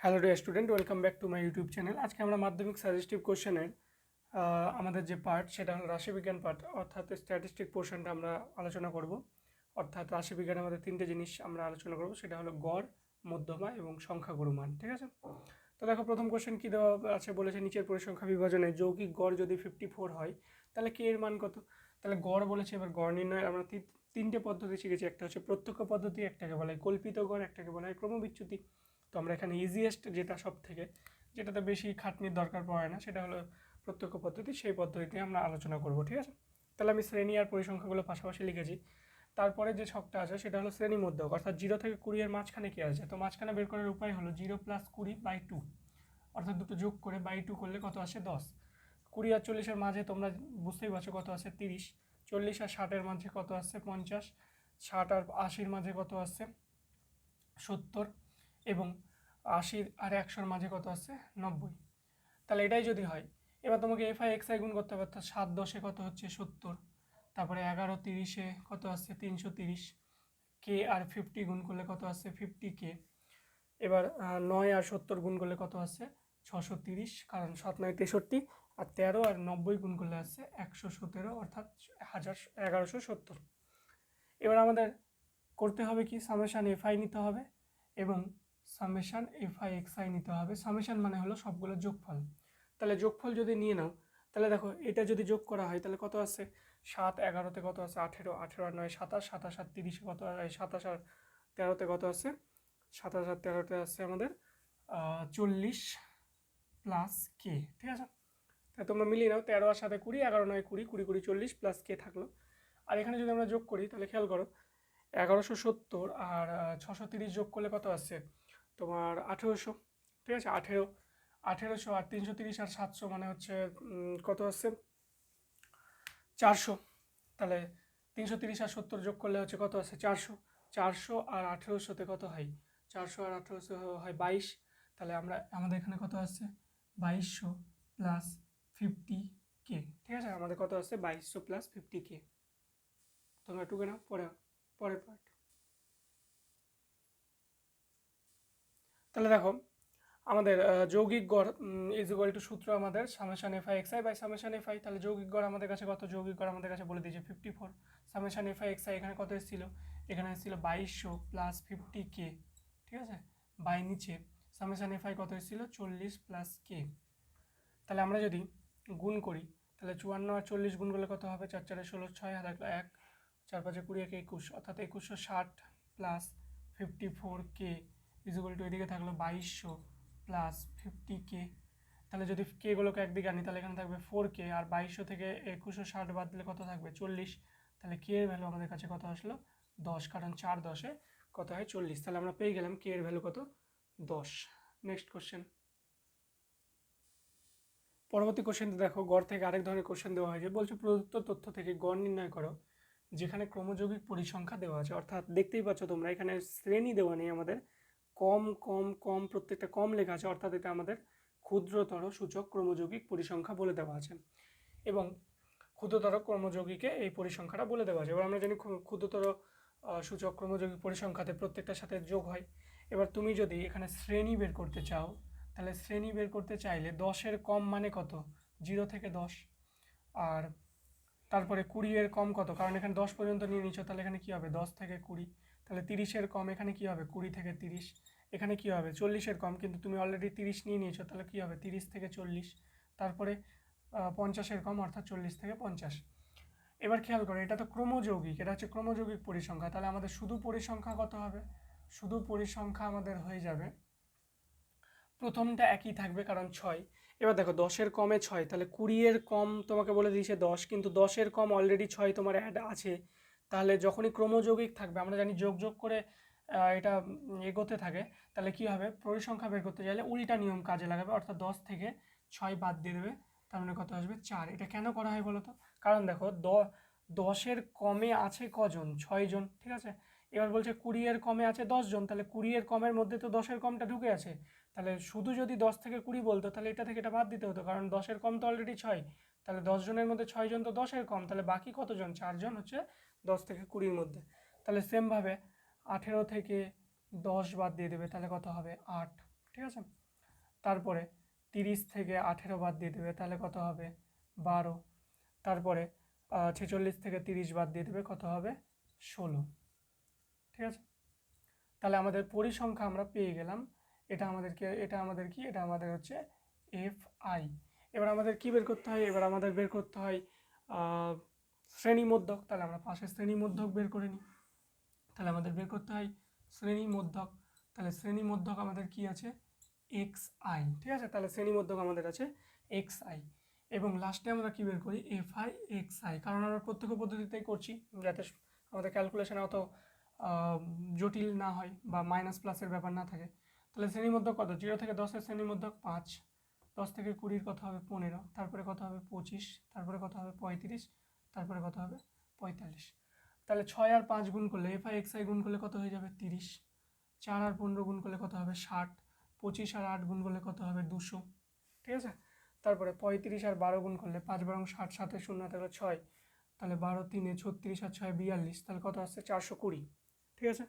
Hello dear student, welcome back to my YouTube channel. আজকে আমরা মাধ্যমিক সাজেস্টিভ কোশ্চেনের আমাদের যে পার্ট, সেটা হলো রাশিবিজ্ঞান পার্ট, অর্থাৎ স্ট্যাটিস্টিক পোর্শনটা আমরা আলোচনা করব। অর্থাৎ রাশিবিজ্ঞানে আমাদের তিনটে জিনিস আমরা আলোচনা করব, সেটা হলো গড়, মধ্যমা এবং সংখ্যাগুরু মান, ঠিক আছে? তো দেখো, প্রথম কোশ্চেন কী দেওয়া আছে বলেছে, নিচের পরিসংখ্যা বিভাজনে যৌগিক গড় যদি ফিফটি ফোর হয়, তাহলে কে এর মান কত? তাহলে গড় বলেছে, এবার গড় নির্ণয়, আমরা তিন- তিনটে পদ্ধতি শিখেছি, একটা হচ্ছে প্রত্যক্ষ পদ্ধতি, একটাকে বলা হয় কল্পিত গড়, একটাকে বলা হয় ক্রমবিচ্যুতি। তো আমরা এখানে ইজিয়েস্ট যেটা সব থেকে যেটাতে বেশি খাটনির দরকার পড়ে না, সেটা হলো প্রত্যক্ষ পদ্ধতি, সেই পদ্ধতিতে আমরা আলোচনা করব, ঠিক আছে? তাহলে আমি শ্রেণি আর পরিসংখ্যাগুলো পাশাপাশি লিখেছি। তারপরে যে ছকটা আছে, সেটা হলো শ্রেণি মধ্যক, অর্থাৎ জিরো থেকে কুড়ি এর মাঝখানে কী আছে? তো মাঝখানে বের করার উপায় হলো জিরো প্লাস কুড়ি বাই টু অর্থাৎ দুটো যোগ করে বাই টু করলে কত আসে দশ। কুড়ি আর চল্লিশের মাঝে তোমরা বুঝতেই পারছ কত আছে তিরিশ, চল্লিশ আর ষাটের মাঝে কত আসছে পঞ্চাশ, ষাট আর আশির মাঝে কত আসছে সত্তর এবং আশির আর একশোর মাঝে কত আছে? নব্বই। তাহলে এটাই যদি হয়, এবার তোমাকে এফ আই এক্স আই গুণ করতে হবে, অর্থাৎ সাত দশে কত হচ্ছে? সত্তর। তারপরে এগারো তিরিশে কত আসছে তিনশো তিরিশ। কে আর ফিফটি গুণ করলে কত আছে? ফিফটি কে এবার নয় আর সত্তর গুণ করলে কত আসছে ছশো তিরিশ, কারণ সাত নয় তেষট্টি, আর তেরো আর নব্বই গুণ করলে আসছে একশো সতেরো, অর্থাৎ হাজার, এগারোশো সত্তর। এবার আমাদের করতে হবে কি? সামেশান এফআই নিতে হবে এবং summation F I X I নিতে হবে। সামেশান মানে হলো সবগুলো যোগফল। তাহলে যোগফল যদি নিয়ে নাও, তাহলে দেখো এটা যদি যোগ করা হয়, তাহলে কত আছে সাত এগারোতে কত আছে আঠেরো আঠেরো আর নয়, সাতাশ সাতাশ আর তিরিশে কত সাতাশ আর তেরোতে কত আছে সাতাশ আর তেরোতে আছে আমাদের চল্লিশ প্লাস কে ঠিক আছে? তাই তোমরা মিলিয়ে নাও, তেরো আর সাথে কুড়ি, এগারো, নয়, কুড়ি কুড়ি কুড়ি, চল্লিশ প্লাস কে থাকল। আর এখানে যদি আমরা যোগ করি, তাহলে খেয়াল করো, এগারোশো সত্তর আর ছশো তিরিশ যোগ করলে কত আসছে তোমার আঠেরোশো, ঠিক আছে? আঠেরো, আঠেরোশো আর তিনশো তিরিশ আর সাতশো মানে হচ্ছে কত আসছে? চারশো। তাহলে তিনশো তিরিশ আর সত্তর যোগ করলে হচ্ছে কত আছে চারশো। চারশো আর আঠেরোশোতে কত হয়? চারশো আর আঠেরোশো হয় বাইশ। তাহলে আমরা, আমাদের এখানে কত আছে বাইশশো প্লাস ফিফটি কে। ঠিক আছে? আমাদের কত আছে বাইশশো প্লাস ফিফটি কে। তোমরা টুকে নাও। পরে পরের পার্ট তাহলে দেখো, আমাদের যৌগিক গড় ইজ ইকুয়াল টু সূত্র আমাদের summation F I X I by summation F I তাহলে যৌগিক গড় আমাদের কাছে কত? যৌগিক গড় আমাদের কাছে বলে দিয়েছে fifty four summation F I X I এখানে কত এসেছিল? এখানে এসেছিল বাইশশো প্লাস ফিফটি কে ঠিক আছে? বাই নিচে। সামেশান এফ আই কত এসেছিল? চল্লিশ প্লাস কে তাহলে আমরা যদি গুণ করি, তাহলে চুয়ান্ন আর চল্লিশ গুণ করলে কত হবে? চার চারে ষোলো, ছয় হাজার এক, চার পাঁচে কুড়ি, এক একুশ। অর্থাৎ একুশশো ষাট প্লাস ফিফটি ফোর কে ইজিকুয়াল টু এদিকে থাকল বাইশশো প্লাস ফিফটি কে তাহলে যদি কেগুলোকে একদিকে আনি, তাহলে এখানে থাকবে ফোর কে আর বাইশশো থেকে একুশশো ষাট বাদ দিলে কত থাকবে? চল্লিশ। তাহলে কে এর ভ্যালু আমাদের কাছে কত আসলো? দশ। কারণ চার দশে কত হয়? চল্লিশ। তাহলে আমরা পেয়ে গেলাম কে এর ভ্যালু কত? দশ। নেক্সট কোশ্চেন পরবর্তী কোশ্চেন দেখো, গড় থেকে আরেক ধরনের কোশ্চেন দেওয়া হয়েছে। বলছে, প্রদত্ত তথ্য থেকে গড় নির্ণয় করো, যেখানে ক্রমযৌগিক পরিসংখ্যা দেওয়া আছে। অর্থাৎ দেখতেই পাচ্ছ তোমরা, এখানে শ্রেণি দেওয়া নেই আমাদের। কম কম কম, প্রত্যেকটা কম লেখা আছে, অর্থাৎ এটা আমাদের ক্ষুদ্রতর সূচক ক্রমযৌগিক পরিসংখ্যা বলে দেওয়া আছে। এবং ক্ষুদ্রতর ক্রমযৌগিকে এই পরিসংখ্যাটা বলে দেওয়া আছে। এবার আমরা জানি ক্ষু- ক্ষুদ্রতর সূচক ক্রমযৌগিক পরিসংখ্যাতে প্রত্যেকটার সাথে যোগ হয়। এবার তুমি যদি এখানে শ্রেণি বের করতে চাও, তাহলে শ্রেণি বের করতে চাইলে দশের কম মানে কত? জিরো থেকে দশ। আর তারপরে কুড়ি এর কম কত? কারণ এখানে দশ পর্যন্ত নিয়ে নিচ্ছ, তাহলে এখানে কী হবে? দশ থেকে কুড়ি। তাহলে তিরিশের কম, এখানে কী হবে? কুড়ি থেকে তিরিশ। এখানে কী হবে? চল্লিশের কম, কিন্তু তুমি অলরেডি তিরিশ নিয়ে নিয়েছো, তাহলে কী হবে? তিরিশ থেকে চল্লিশ। তারপরে পঞ্চাশের কম, অর্থাৎ চল্লিশ থেকে পঞ্চাশ। এবার খেয়াল করো, এটা তো ক্রমযৌগিক, এটা হচ্ছে ক্রমযৌগিক পরিসংখ্যা। তাহলে আমাদের শুধু পরিসংখ্যা কত হবে? শুধু পরিসংখ্যা আমাদের হয়ে যাবে। প্রথমটা একই থাকবে, কারণ ছয়। এবার দেখো, দশের কমে ছয়, তাহলে কুড়িয়ের কম তোমাকে বলে দিয়েছে দশ, কিন্তু দশের কম অলরেডি ছয় তোমার অ্যাড আছে। তাহলে যখনই ক্রমযৌগিক থাকবে, আমরা জানি যোগ যোগ করে এটা এগোতে থাকে, তাহলে কী হবে? পরিসংখ্যা বের করতে চাইলে উল্টা নিয়ম কাজে লাগাবে, অর্থাৎ দশ থেকে ছয় বাদ দিয়ে দেবে, তার মানে কত আসবে? চার। এটা কেন করা হয় বলো তো কারণ দেখো, দ, দশের কমে আছে কজন? ছয়জন ঠিক আছে? এবার বলছে কুড়ি এর কমে আছে দশজন তাহলে কুড়ি এর কমের মধ্যে তো দশের কমটা ঢুকে আছে। তাহলে শুধু যদি দশ থেকে কুড়ি বলতো, তাহলে এটা থেকে এটা বাদ দিতে হতো, কারণ দশের কম তো অলরেডি ছয়। তাহলে দশজনের মধ্যে ছয়জন তো দশের কম, তাহলে বাকি কতজন? চারজন হচ্ছে দশ থেকে কুড়ির মধ্যে। তাহলে সেমভাবে আঠেরো থেকে দশ বাদ দিয়ে দেবে, তাহলে কত হবে? আট, ঠিক আছে? তারপরে তিরিশ থেকে আঠেরো বাদ দিয়ে দেবে, তাহলে কত হবে? বারো। তারপরে ছেচল্লিশ থেকে তিরিশ বাদ দিয়ে দেবে, কত হবে? ষোলো। ঠিক আছে? তাহলে আমাদের পরিসংখ্যা আমরা পেয়ে গেলাম। এটা আমাদেরকে, এটা আমাদের কি? এটা আমাদের হচ্ছে এফ আই এবার আমাদের কি বের করতে হয়? এবার আমাদের বের করতে হয় শ্রেণি তাহলে আমরা পাশে শ্রেণি বের করে নিই। তাহলে আমাদের বের করতে হয় শ্রেণি মধ্যক তাহলে শ্রেণি আমাদের কি আছে? এক্স আই, ঠিক আছে? তাহলে শ্রেণি মধ্যক আমাদের আছে এক্স আই। এবং লাস্টে আমরা কি বের করি? F I X I. কারণ আমরা প্রত্যক্ষ পদ্ধতিতেই করছি, যাতে আমাদের ক্যালকুলেশনে অত জটিল না হয় বা মাইনাস প্লাসের ব্যাপার না থাকে। তাহলে শ্রেণি মধ্যক কত? জিরো থেকে দশের শ্রেণি মধ্যক পাঁচ। দশ থেকে কুড়ির কত হবে পনেরো। তারপরে কত হবে? পঁচিশ। তারপরে কত হবে? পঁয়ত্রিশ। তারপরে কত হবে? পঁয়তাল্লিশ। তাহলে ছয় আর পাঁচ গুণ করলে এফ আই এক্স আই গুণ করলে কত হয়ে যাবে? তিরিশ। চার আর পনেরো গুণ করলে কত হবে? ষাট। পঁচিশ আর আট গুণ করলে কত হবে? দুশো। ঠিক আছে? তারপরে পঁয়ত্রিশ আর বারো গুণ করলে পাঁচ বারং ষাট সাথে শূন্য থাকলে ছয়। তাহলে বারো, তিনে ছত্রিশ আর ছয়, বিয়াল্লিশ। তাহলে কত আসছে? চারশো কুড়ি। ঠিক আছে?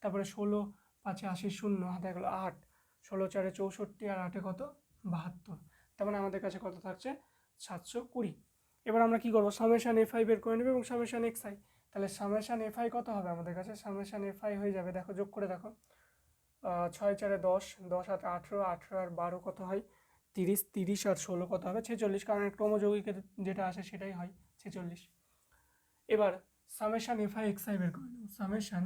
তারপরে ষোলো, পাঁচে আশি শূন্য, হাতে গেলো আট। ষোলো, চারে চৌষট্টি আর আটে কত? বাহাত্তর। তার মানে আমাদের কাছে কত থাকছে? সাতশো কুড়ি। এবার আমরা কী করব? সামেশান এফ আই বের করে নেব এবং সামেশান এক্স আই তাহলে সামেশান এফ আই কত হবে আমাদের কাছে? সামেশান এফ আই হয়ে যাবে, দেখো, যোগ করে দেখো। ছয় চারে দশ দশ আর আঠেরো আঠেরো আর বারো কত হয়? তিরিশ তিরিশ আর ষোলো কত হবে? ছেচল্লিশ, কারণ ক্রমযৌগিকের যেটা আসে সেটাই হয়, ছেচল্লিশ। এবার summation F I X I বের করে নেব। Summation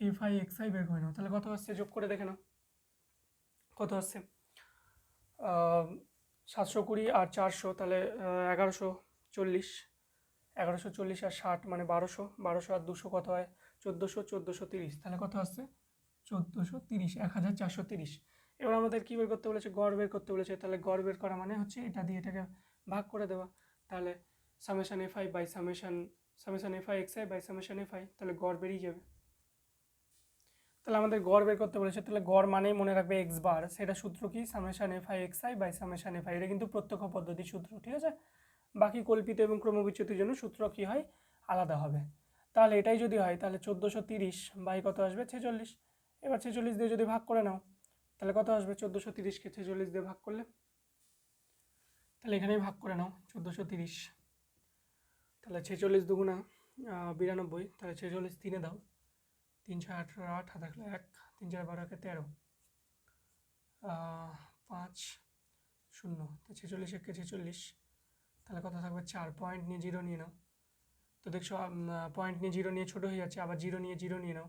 F I X I বের করে নেব। তাহলে কত আসছে? যোগ করে দেখে নাও। কত আসছে? সাতশো কুড়ি আর চারশো, তাহলে এগারোশো চল্লিশ। এগারোশো চল্লিশ আর ষাট মানে বারোশো। বারোশো আর দুশো কত হয়? চোদ্দোশো চোদ্দোশো তিরিশ। তাহলে কত আসছে? চোদ্দোশো তিরিশ, এক হাজার চারশো তিরিশ। এবার আমাদের কী বের করতে বলেছে? গড় বের করতে বলেছে। তাহলে গড় বের করা মানে হচ্ছে এটা দিয়ে এটাকে ভাগ করে দেওয়া। তাহলে summation F I by summation summation F I X I by summation F I তাহলে গড় বেরিয়ে যাবে। তাহলে আমাদের গড় বের করতে বলেছে, তাহলে গড় মানেই মনে রাখবে এক্স বার সেটা সূত্র কি? Summation F I X I by summation F I এটা কিন্তু প্রত্যক্ষ পদ্ধতি সূত্র, ঠিক আছে? বাকি কল্পিত এবং ক্রমবিচ্যুতির জন্য সূত্র কী হয়? আলাদা হবে। তাহলে এটাই যদি হয়, তাহলে চোদ্দোশো তিরিশ বাই কত আসবে? ছেচল্লিশ। এবার ছেচল্লিশ দিয়ে যদি ভাগ করে নাও, তাহলে কত আসবে? চোদ্দোশো তিরিশকে ছেচল্লিশ দিয়ে ভাগ করলে? তাহলে এখানেই ভাগ করে নাও, চোদ্দোশো তিরিশ। তাহলে ছেচল্লিশ দুগুণা বিরানব্বই, তাহলে ছেচল্লিশ তিনে দাও। তিন ছয় আঠেরো আট হাতে রাখলে এক তিন চার বারো একে তেরো। পাঁচ শূন্য। তো ছেচল্লিশ একে ছেচল্লিশ। তাহলে কত থাকবে? চার। পয়েন্ট নিয়ে জিরো নিয়ে নাও। তো দেখছ পয়েন্ট নিয়ে জিরো নিয়ে ছোটো হয়ে যাচ্ছে আবার জিরো নিয়ে জিরো নিয়ে নাও।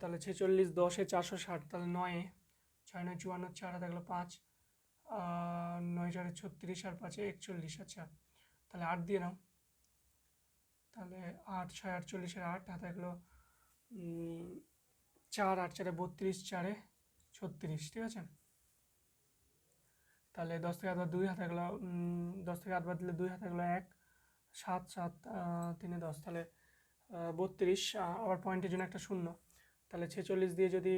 তাহলে ছেচল্লিশ দশে চারশো ষাট তাহলে নয়ে। ছয় নয় চুয়ান্ন চার গেলো পাঁচ। নয় চারে ছত্রিশ আর পাঁচে একচল্লিশ। আচ্ছা তাহলে আট দিয়ে নাও। তাহলে আট ছয় আটচল্লিশের আট হাতে উম, চার, আট, চারে বত্রিশ, চারে ছত্রিশ, ঠিক আছে? তাহলে দশ থেকে আটবার দুই, হাতে গেলো দশ থেকে আটবার দিলে দুই, হাতে গেলো এক, সাত সাত তিনে দশ, তাহলে বত্রিশ আবার পয়েন্টের জন্য একটা শূন্য। তাহলে ছেচল্লিশ দিয়ে যদি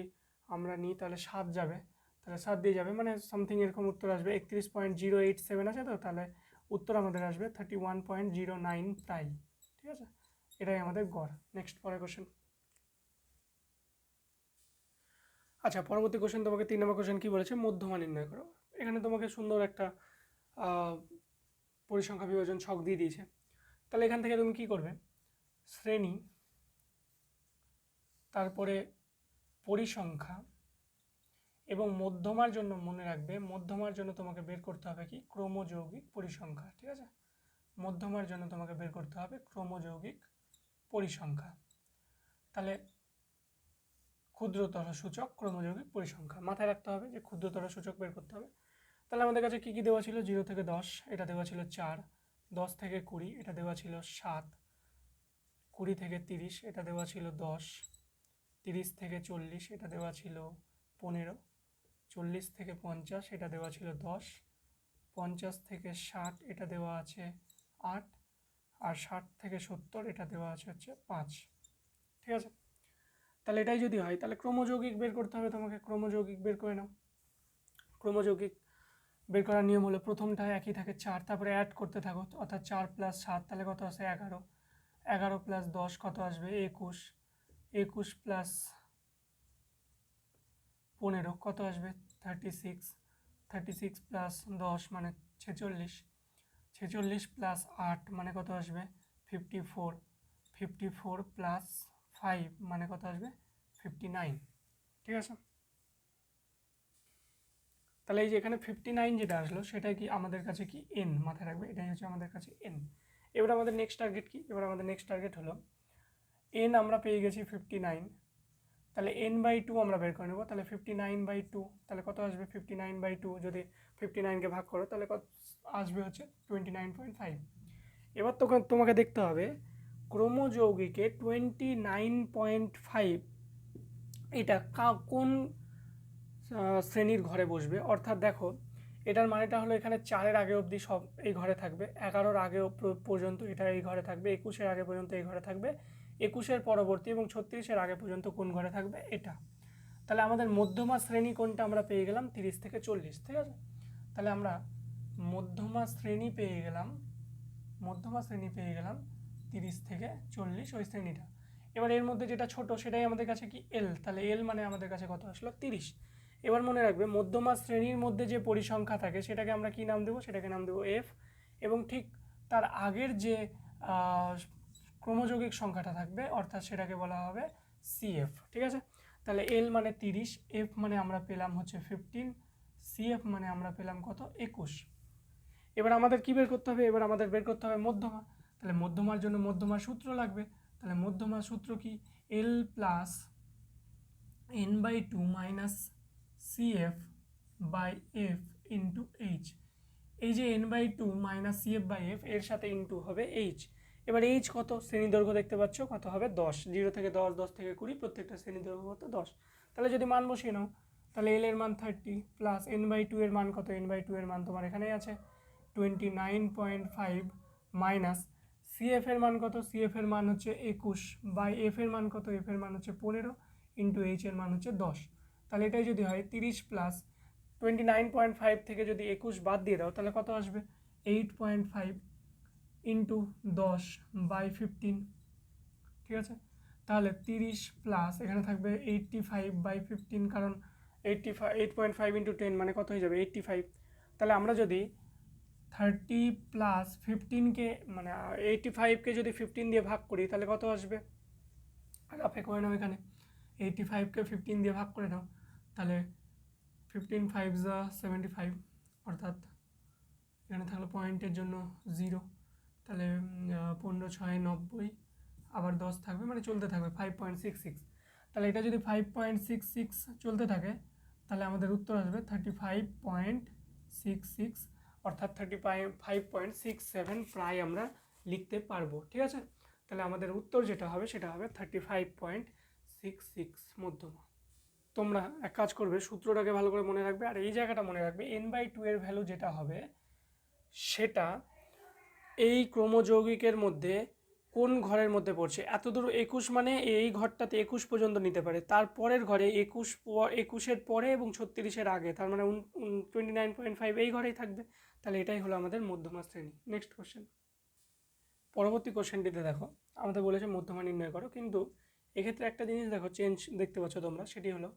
আমরা নিই, তাহলে সাত যাবে। তাহলে সাত দিয়ে যাবে মানে সামথিং এরকম উত্তর আসবে। একত্রিশ পয়েন্ট জিরো এইট সেভেন আছে তো? তাহলে উত্তর আমাদের আসবে thirty one point zero nine প্রাই ঠিক আছে? এটাই আমাদের গড়। নেক্সট পরের কোশ্চেন আচ্ছা পরবর্তী কোশ্চেন তোমাকে তিন নম্বর কোশ্চেন কী বলেছে? মধ্যমা নির্ণয় করো। এখানে তোমাকে সুন্দর একটা পরিসংখ্যা বিভাজন ছক দিয়ে দিয়েছে। তাহলে এখান থেকে তুমি কী করবে? শ্রেণি, তারপরে পরিসংখ্যা এবং মধ্যমার জন্য মনে রাখবে, মধ্যমার জন্য তোমাকে বের করতে হবে কি? ক্রমযৌগিক পরিসংখ্যা, ঠিক আছে? মধ্যমার জন্য তোমাকে বের করতে হবে ক্রমযৌগিক পরিসংখ্যা। তাহলে ক্ষুদ্রতর সূচক ক্রমযৌগিক পরিসংখ্যা মাথায় রাখতে হবে যে ক্ষুদ্রতর সূচক বের করতে হবে। তাহলে আমাদের কাছে কী কী দেওয়া ছিল? জিরো থেকে দশ, এটা দেওয়া ছিল চার, দশ থেকে কুড়ি, এটা দেওয়া ছিল সাত, কুড়ি থেকে তিরিশ, এটা দেওয়া ছিল দশ, তিরিশ থেকে চল্লিশ, এটা দেওয়া ছিল পনেরো, চল্লিশ থেকে পঞ্চাশ, এটা দেওয়া ছিল দশ, পঞ্চাশ থেকে ষাট, এটা দেওয়া আছে আট, আর ষাট থেকে সত্তর, এটা দেওয়া আছে হচ্ছে পাঁচ। ঠিক আছে? তাহলে এটাই যদি হয়, তাহলে ক্রমযৌগিক বের করতে হবে তোমাকে, ক্রমযৌগিক বের করে নাও। ক্রমযৌগিক বের করার নিয়ম হলো প্রথমটা একই থাকে চার, তারপরে অ্যাড করতে থাকো, অর্থাৎ চার প্লাস সাত, তাহলে কত আসে এগারো। এগারো প্লাস দশ কত আসবে? একুশ। একুশ প্লাস পনেরো কত আসবে? Thirty six thirty six plus দশ মানে ছেচল্লিশ। ছেচল্লিশ প্লাস আট মানে কত আসবে? Fifty four fifty four plus five মানে কত আসবে? ফিফটি নাইন ঠিক আছে? তাহলে এই যে এখানে ফিফটি নাইন যেটা আসলো, সেটা কি আমাদের কাছে কি এন মাথায় রাখবে, এটাই হচ্ছে আমাদের কাছে এন এবার আমাদের নেক্সট টার্গেট কি? এবার আমাদের নেক্সট টার্গেট হলো এন আমরা পেয়ে গেছি ফিফটি নাইন তাহলে এন বাই টু আমরা বের করে নেব, তাহলে ফিফটি নাইন বাই টু তাহলে কত আসবে? ফিফটি নাইন বাই টু যদি ফিফটি নাইনকে ভাগ করো, তাহলে কত আসবে হচ্ছে? টোয়েন্টি নাইন পয়েন্ট ফাইভ এবার তখন তোমাকে দেখতে হবে ক্রোমোযৌগিকে টোয়েন্টি নাইন পয়েন্ট ফাইভ এটা কা, কোন শ্রেণির ঘরে বসবে? অর্থাৎ দেখো, এটার মানেটা হলো এখানে চারের আগে অবধি সব এই ঘরে থাকবে, এগারোর আগে পর্যন্ত এটা এই ঘরে থাকবে, একুশের আগে পর্যন্ত এই ঘরে থাকবে, একুশের পরবর্তী এবং ছত্রিশের আগে পর্যন্ত কোন ঘরে থাকবে? এটা। তাহলে আমাদের মধ্যমা শ্রেণি কোনটা আমরা পেয়ে গেলাম? তিরিশ থেকে চল্লিশ, ঠিক আছে? তাহলে আমরা মধ্যমা শ্রেণি পেয়ে গেলাম, মধ্যমা শ্রেণি পেয়ে গেলাম তিরিশ থেকে চল্লিশ ওই শ্রেণীটা। এবার এর মধ্যে যেটা ছোট সেটাই আমাদের কাছে কি এল তাহলে এল মানে আমাদের কাছে কত আসলো? তিরিশ। এবার মনে রাখবে, মধ্যমা শ্রেণির মধ্যে যে পরিসংখ্যা থাকে, সেটাকে আমরা কি নাম দেবো? সেটাকে নাম দেবো এফ এবং ঠিক তার আগের যে ক্রমযৌগিক সংখ্যাটা থাকবে, অর্থাৎ সেটাকে বলা হবে সিএফ ঠিক আছে? তাহলে এল মানে তিরিশ এফ মানে আমরা পেলাম হচ্ছে ফিফটিন সিএফ মানে আমরা পেলাম কত? একুশ। এবার আমাদের কি বের করতে হবে? এবার আমাদের বের করতে হবে মধ্যমা। তাহলে মধ্যমার জন্য মধ্যমার সূত্র লাগবে। তাহলে মধ্যমার সূত্র কি? L plus N by two minus C F by F into H এই যে N by two minus C F by F এর সাথে ইন্টু হবে এইচ এবার এইচ কত? শ্রেণি দৈর্ঘ্য দেখতে পাচ্ছ, কত হবে দশ। জিরো থেকে দশ দশ থেকে কুড়ি, প্রত্যেকটা শ্রেণি দৈর্ঘ্য কত? দশ। তাহলে যদি মান বসিয়ে নাও, তাহলে এল এর মান thirty plus N by two এর মান কত? এন বাই টু এর মান তোমার এখানেই আছে। Twenty nine point five minus CF এর মান কত? সিএফ এর মান হচ্ছে একুশ। বাই এফ এর মান কত? এফ এর মান হচ্ছে পনেরো। ইন্টু এইচ এর মান হচ্ছে দশ। তাহলে এটাই যদি হয়, তিরিশ plus twenty nine point five থেকে যদি একুশ বাদ দিয়ে দাও, তাহলে কত আসবে? এইট পয়েন্ট ফাইভ ইন্টু দশ বাই ফিফটিন ঠিক আছে? তাহলে তিরিশ প্লাস এখানে থাকবে এইটটি ফাইভ বাই ফিফটিন কারণ eighty five eight point five into ten মানে কত হয়ে যাবে? এইটটি ফাইভ তাহলে আমরা যদি থার্টি প্লাস ফিফটিনকে মানে এইটটি ফাইভকে যদি ফিফটিন দিয়ে ভাগ করি, তাহলে কত আসবে? রাফে করে নাও এখানে। এইটটি ফাইভকে ফিফটিন দিয়ে ভাগ করে নাও, তাহলে ফিফটিন ফাইভ জা সেভেন্টি ফাইভ অর্থাৎ এখানে থাকল পয়েন্টের জন্য জিরো তাহলে পনেরো, ছয়, নব্বই, আবার দশ থাকবে মানে চলতে থাকবে ফাইভ পয়েন্ট সিক্স সিক্স তাহলে এটা যদি ফাইভ পয়েন্ট সিক্স সিক্স চলতে থাকে, তাহলে আমাদের উত্তর আসবে thirty five point six six অর্থাৎ thirty five point six seven প্রায় আমরা লিখতে পারব, ঠিক আছে? তাহলে আমাদের উত্তর যেটা হবে সেটা হবে thirty five point six six মধ্যমা। তোমরা এক কাজ করবে, সূত্রটাকে ভালো করে মনে রাখবে, আর এই জায়গাটা মনে রাখবে এন বাই টু এর ভ্যালু যেটা হবে, সেটা এই ক্রমযৌগিকের মধ্যে কোন ঘরের মধ্যে পড়ছে? এত দূর একুশ মানে এই ঘরটাতে একুশ পর্যন্ত নিতে পারে। তারপরের ঘরে একুশ একুশের পরে এবং ছত্রিশের আগে, তার মানে টোয়েন্টি নাইন পয়েন্ট ফাইভ এই ঘরেই থাকবে। তাহলে এটাই হলো আমাদের মধ্যমা শ্রেণি। নেক্সট কোশ্চেন পরবর্তী কোশ্চেনটিতে দেখো, আমাদের বলেছে মধ্যমা নির্ণয় করো, কিন্তু এক্ষেত্রে একটা জিনিস দেখো চেঞ্জ দেখতে পাচ্ছ তোমরা, সেটি হলো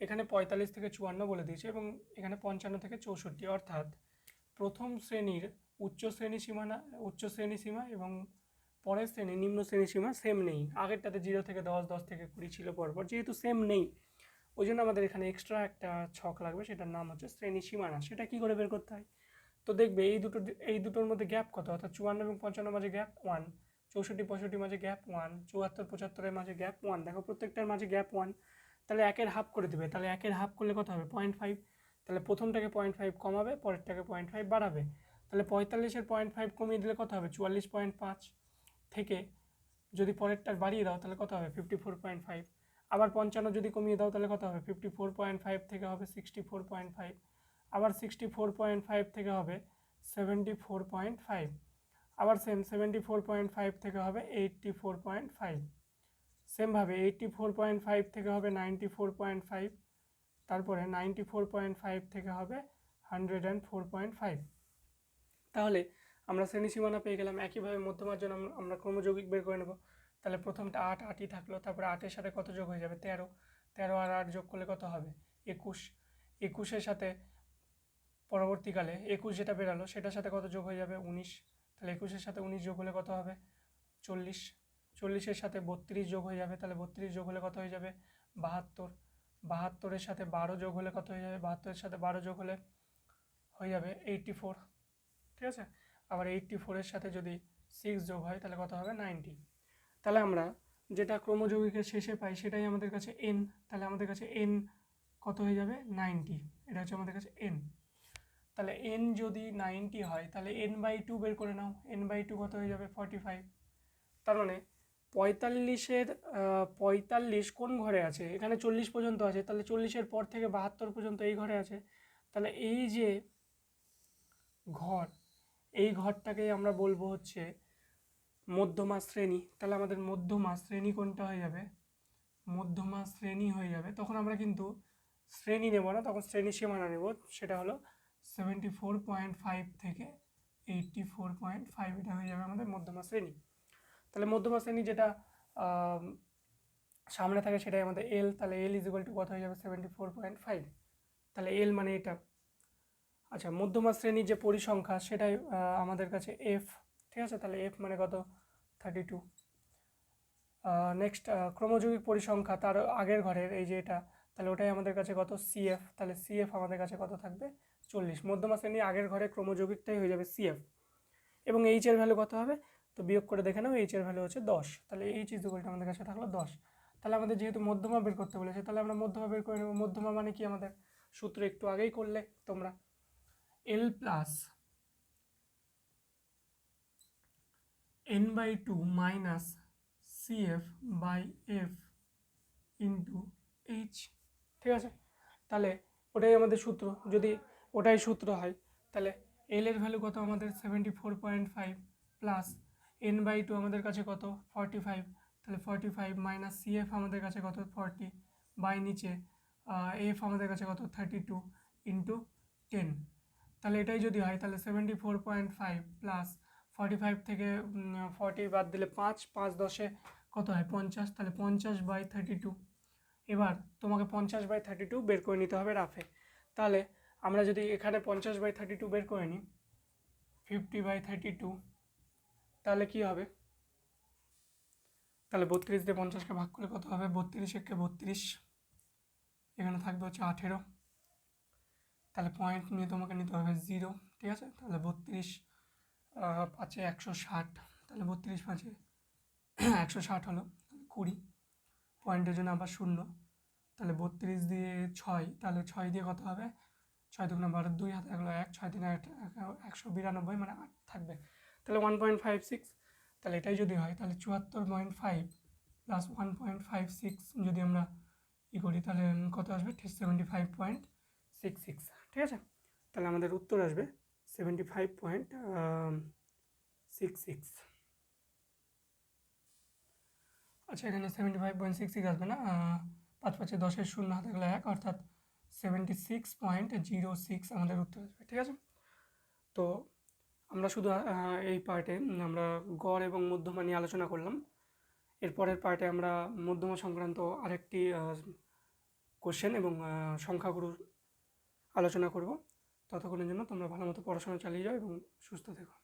এখানে পঁয়তাল্লিশ থেকে চুয়ান্ন বলে দিয়েছে এবং এখানে পঞ্চান্ন থেকে চৌষট্টি, অর্থাৎ প্রথম শ্রেণির উচ্চ শ্রেণি সীমানা, উচ্চ শ্রেণি সীমা এবং পরের শ্রেণি নিম্ন শ্রেণি সীমা সেম নেই। আগেরটাতে জিরো থেকে দশ দশ থেকে কুড়ি ছিল পরপর, যেহেতু সেম নেই, ওই জন্য আমাদের এখানে এক্সট্রা একটা ছক লাগবে, সেটার নাম হচ্ছে শ্রেণি সীমানা। সেটা কী করে বের করতে হয়? তো দেখবে এই দুটো এই দুটোর মধ্যে গ্যাপ কত? অর্থাৎ চুয়ান্ন এবং পঞ্চান্ন মাঝে গ্যাপ ওয়ান চৌষট্টি, পঁয়ষট্টি মাঝে গ্যাপ ওয়ান চুয়াত্তর, পঁচাত্তরের মাঝে গ্যাপ ওয়ান দেখো প্রত্যেকটার মাঝে গ্যাপ ওয়ান তাহলে একের হাফ করে দেবে। তাহলে একের হাফ করলে কত হবে? পয়েন্ট ফাইভ তাহলে প্রথমটাকে পয়েন্ট ফাইভ কমাবে, পরেরটাকে পয়েন্ট ফাইভ বাড়াবে। তাহলে পঁয়তাল্লিশের পয়েন্ট ফাইভ কমিয়ে দিলে কত হবে? চুয়াল্লিশ পয়েন্ট পাঁচ থেকে যদি পরেরটা বাড়িয়ে দাও, তাহলে কত হবে? ফিফটি ফোর পয়েন্ট ফাইভ আবার পঞ্চান্ন যদি কমিয়ে দাও, তাহলে কত হবে? ফিফটি ফোর পয়েন্ট ফাইভ থেকে হবে সিক্সটি ফোর পয়েন্ট ফাইভ আবার সিক্সটি ফোর পয়েন্ট ফাইভ থেকে হবে সেভেন্টি ফোর পয়েন্ট ফাইভ আবার same seventy four point five থেকে হবে এইটটি ফোর পয়েন্ট ফাইভ সেমভাবে এইটটি ফোর পয়েন্ট ফাইভ থেকে হবে নাইনটি ফোর পয়েন্ট ফাইভ তারপরে নাইনটি ফোর পয়েন্ট ফাইভ থেকে হবে hundred and four point five তাহলে আমরা শ্রেণি সীমানা পেয়ে গেলাম, একইভাবে মধ্যমার জন্য আমরা- ক্রমযৌগিক বের করে নেব। তাহলে প্রথমটা আট, আটই থাকল, তারপরে আটের সাথে কত যোগ হয়ে যাবে? তেরো। তেরো আর আট যোগ করলে কত হবে? একুশ। একুশের সাথে পরবর্তীকালে একুশ যেটা বেরালো, সেটার সাথে কত যোগ হয়ে যাবে? উনিশ। তাহলে একুশের সাথে উনিশ যোগ হলে কত হবে? চল্লিশ। চল্লিশের সাথে বত্রিশ যোগ হয়ে যাবে, তাহলে বত্রিশ যোগ হলে কত হয়ে যাবে? বাহাত্তর। বাহাত্তরের সাথে বারো যোগ হলে কত হয়ে যাবে? বাহাত্তরের সাথে বারো যোগ হলে হয়ে যাবে এইটটি ফোর ঠিক আছে? আবার এইটটি ফোরের সাথে যদি সিক্স যোগ হয়, তাহলে কত হবে? নাইনটি তাহলে আমরা যেটা ক্রমযৌগিকের শেষে পাই, সেটাই আমাদের কাছে এন তাহলে আমাদের কাছে এন কত হয়ে যাবে? নাইনটি এটা হচ্ছে আমাদের কাছে এন তাহলে এন যদি নাইনটি হয়, তাহলে এন বাই টু বের করে নাও। এন বাই টু কত হয়ে যাবে? ফর্টি ফাইভ তার মানে পঁয়তাল্লিশের পঁয়তাল্লিশ কোন ঘরে আছে? এখানে চল্লিশ পর্যন্ত আছে। তাহলে চল্লিশের পর থেকে বাহাত্তর পর্যন্ত এই ঘরে আছে। তাহলে এই যে ঘর, এই ঘরটাকেই আমরা বলব হচ্ছে মধ্যমা শ্রেণি। তাহলে আমাদের মধ্যমা শ্রেণি কোনটা হয়ে যাবে? মধ্যমা শ্রেণি হয়ে যাবে। তখন আমরা কিন্তু শ্রেণি নেব না, তখন শ্রেণি সীমানা নেব। সেটা হলো সেভেন্টি ফোর পয়েন্ট ফাইভ থেকে এইটটি ফোর পয়েন্ট ফাইভ এটা হয়ে যাবে আমাদের মধ্যমা শ্রেণি। তাহলে মধ্যমা শ্রেণি যেটা সামনে থাকে সেটাই আমাদের এল তাহলে এল ইজ ইকুয়াল টু কত হয়ে যাবে? সেভেন্টি ফোর পয়েন্ট ফাইভ তাহলে এল মানে এটা। আচ্ছা মধ্যমা শ্রেণির যে পরিসংখ্যা, সেটাই আমাদের কাছে এফ ঠিক আছে? তাহলে এফ মানে কত? থার্টি টু নেক্সট ক্রমযৌগিক পরিসংখ্যা, তার আগের ঘরের, এই যে এটা তাহলে ওটাই আমাদের কাছে কত? সিএফ তাহলে সিএফ আমাদের কাছে কত থাকবে? চল্লিশ। মধ্যমা শ্রেণি আগের ঘরে ক্রমযৌগিকটাই হয়ে যাবে সিএফ এবং এইচ এর ভ্যালু কত হবে? তো বিয়োগ করে দেখে নাও এইচ এর ভ্যালু হচ্ছে দশ। তাহলে এইচ ইজ ইকুয়ালটা আমাদের কাছে থাকল দশ। তাহলে আমাদের যেহেতু মধ্যমা বের করতে বলেছে, তাহলে আমরা মধ্যমা বের করে নেব। মধ্যমা মানে কি আমাদের? সূত্র একটু আগেই করলে তোমরা। L plus N by two minus C F by F into H ঠিক আছে? তাহলে ওটাই আমাদের সূত্র। যদি ওটাই সূত্র হয়, তাহলে এল এর ভ্যালু কত আমাদের? Seventy four point five plus N by two আমাদের কাছে কত? ফর্টি ফাইভ তাহলে forty five minus C F আমাদের কাছে কত? ফর্টি বাই নিচে এফ আমাদের কাছে কত? থার্টি টু ইন্টু টেন তাহলে এটাই যদি হয়, তাহলে seventy four point five plus forty five থেকে ফর্টি বাদ দিলে পাঁচ পাঁচ দশে কত হয়? পঞ্চাশ। তাহলে পঞ্চাশ বাই থার্টি টু এবার তোমাকে পঞ্চাশ বাই থার্টি টু বের করে নিতে হবে রাফে তাহলে আমরা যদি এখানে পঞ্চাশ বাই থার্টি টু বের করে নিই ফিফটি বাই থার্টি টু তাহলে কী হবে? তাহলে বত্রিশ দিয়ে পঞ্চাশকে ভাগ করলে কত হবে? বত্রিশ একে বত্রিশ, এখানে থাকবে হচ্ছে আঠেরো। তাহলে পয়েন্ট নিয়ে তোমাকে নিতে হবে জিরো ঠিক আছে? তাহলে বত্রিশ পাঁচে একশো ষাট, তাহলে বত্রিশ পাঁচে একশো ষাট হলো কুড়ি। পয়েন্টের জন্য আবার শূন্য। তাহলে বত্রিশ দিয়ে ছয়, তাহলে ছয় দিয়ে কত হবে? ছয় দুগুণা বারো দুই হাতে এগুলো এক, ছয় তিন একশো বিরানব্বই মানে আট থাকবে। তাহলে ওয়ান পয়েন্ট ফাইভ সিক্স তাহলে এটাই যদি হয়, তাহলে চুয়াত্তর point five plus one point five six যদি আমরা ই করি, তাহলে কত আসবে? Seventy five point six six ঠিক আছে? তাহলে আমাদের উত্তর আসবে seventy five point six six আচ্ছা এখানে seventy five point six six আসবে না? পাঁচ পাঁচে দশের শূন্য হাতে গেলে এক, অর্থাৎ seventy six point zero six আমাদের উত্তর আসবে, ঠিক আছে? তো আমরা শুধু এই পার্টে আমরা গড় এবং মধ্যমা নিয়ে আলোচনা করলাম। এরপরের পার্টে আমরা মধ্যমা সংক্রান্ত আরেকটি কোশ্চেন এবং সংখ্যাগুরুর আলোচনা করব। ততক্ষণের জন্য তোমরা ভালো মতো পড়াশোনা চালিয়ে যাও এবং সুস্থ থেকো।